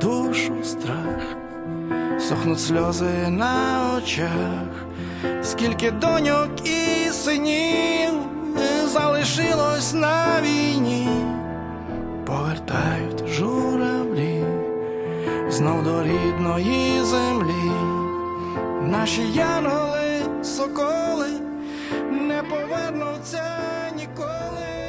душу страх, сохнуть сльози на очах, скільки доньок і синів залишилось на війні, повертають журавлі знов до рідної землі, наші янголи, соколи не повернуться ніколи.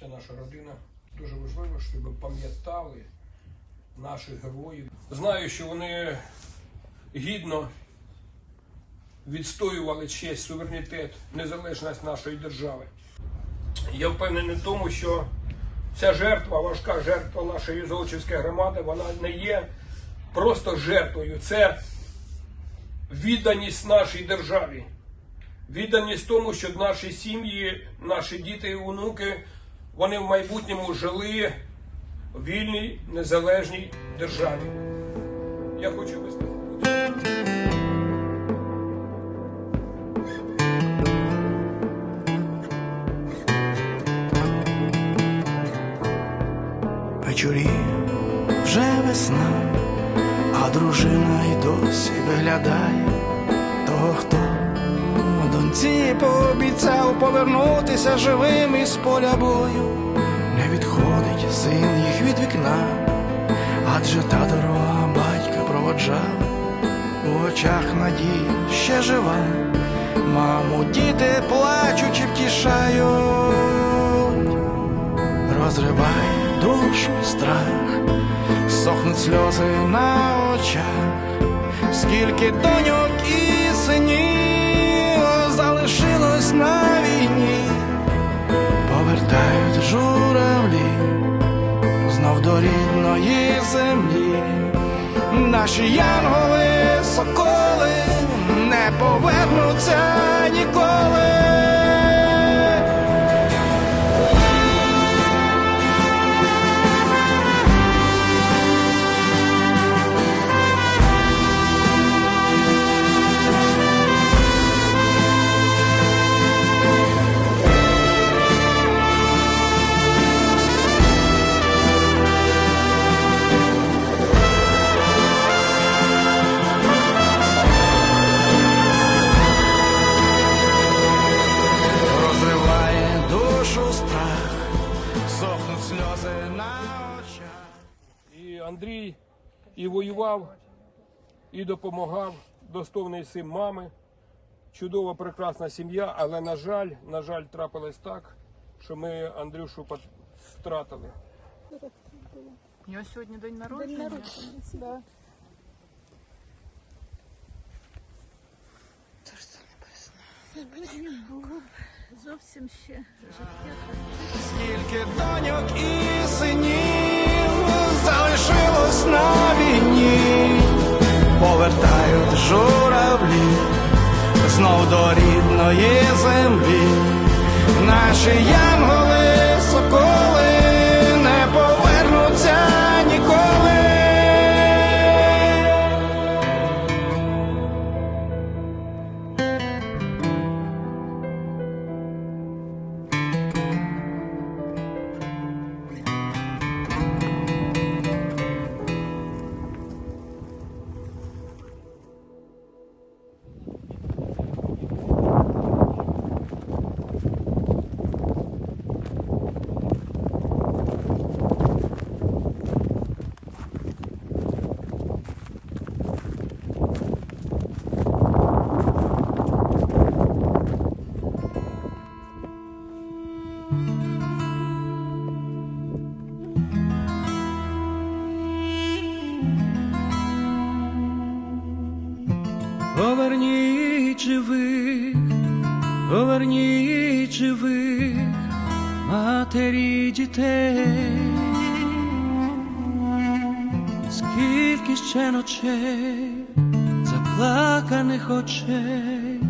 Вся наша родина. Дуже важливо, щоб пам'ятали наших героїв. Знаю, що вони гідно відстоювали честь, суверенітет, незалежність нашої держави. Я впевнений в тому, що ця жертва, важка жертва нашої Золочівської громади, вона не є просто жертвою. Це відданість нашій державі, відданість тому, щоб наші сім'ї, наші діти і онуки, вони в майбутньому жили в вільній, незалежній державі. Я хочу висловити. Вечорі вже весна, а дружина й досі виглядає того, хто доньці пообіцяв повернутися живим із поля бою. Не відходить син їх від вікна, адже та дорога батька проводжав, у очах надія ще жива. Маму, діти плачучи втішають розриває душу страх, сохнуть сльози на очах, скільки доньок і синів наші янголи, соколи не повернуться Андрій і воював, і допомагав, достойний син мами, чудова, прекрасна сім'я, але, на жаль, на жаль, трапилось так, що ми Андрюшу втратили. У нього сьогодні день народження. Да. Зовсім ще життя. Скільки доньок і синів залишилось на війні, повертають журавлі знов до рідної землі, наші янголи, Поверніть живих поверніть живих матері дітей. Скільки ще ночей, заплаканих очей,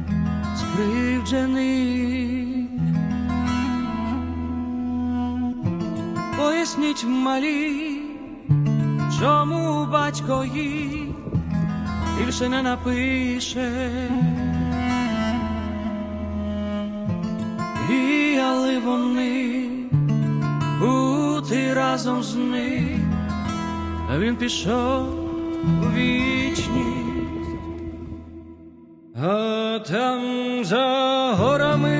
скривджених. Поясніть малі, чому батько їх більше не напише. Мріяли вони бути разом з ним, а він пішов у вічність. А там за горами,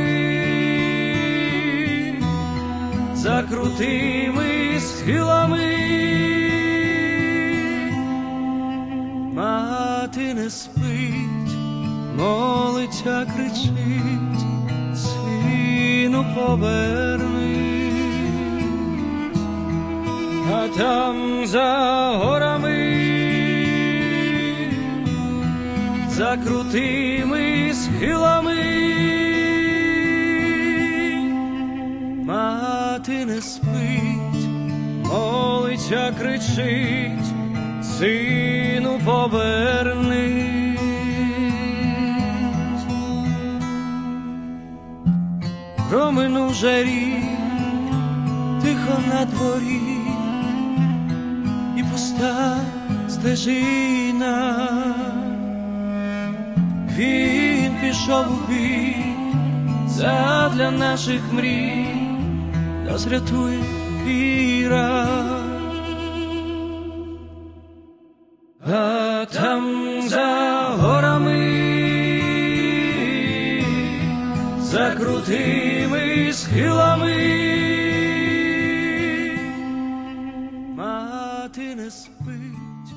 за крутими схилами, мати не спить, молиться, кричить, сину поверни, а там за горами за крутими схилами. Мати не спить, молиться, кричить, сину повернись. Проминув же рік, тихо на дворі, і пуста стежина. Він пішов у бій задля наших мрій, нас рятує віра. А там за за крутими схилами, мати не спить.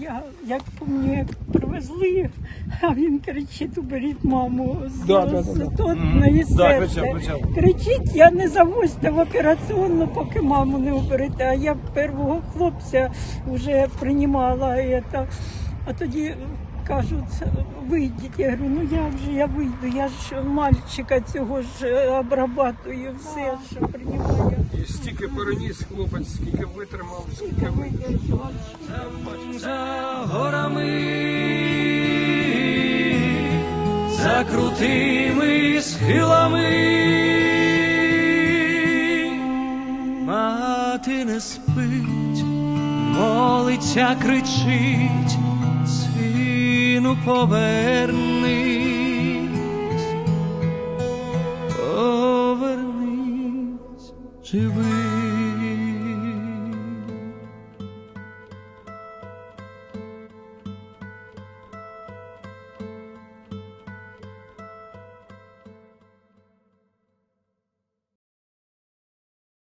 Я як пам'ятаю, як привезли, а він кричить, уберіть маму з, Да, да, з да, да. тотної Да, серце. кричав, кричав. Кричить, я не завозьте в операційну, поки маму не уберете. А я першого хлопця вже приймала. Это. А тоді кажуть, вийдіть. Я говорю, ну як же я вийду? Я ж мальчика цього ж обрабатую все, що приймаю. І стільки переніс хлопець, скільки витримав, скільки Видержала. за горами, за крутими схилами. Мати не спить, молиться, кричить, сину повернись, повернись, живий.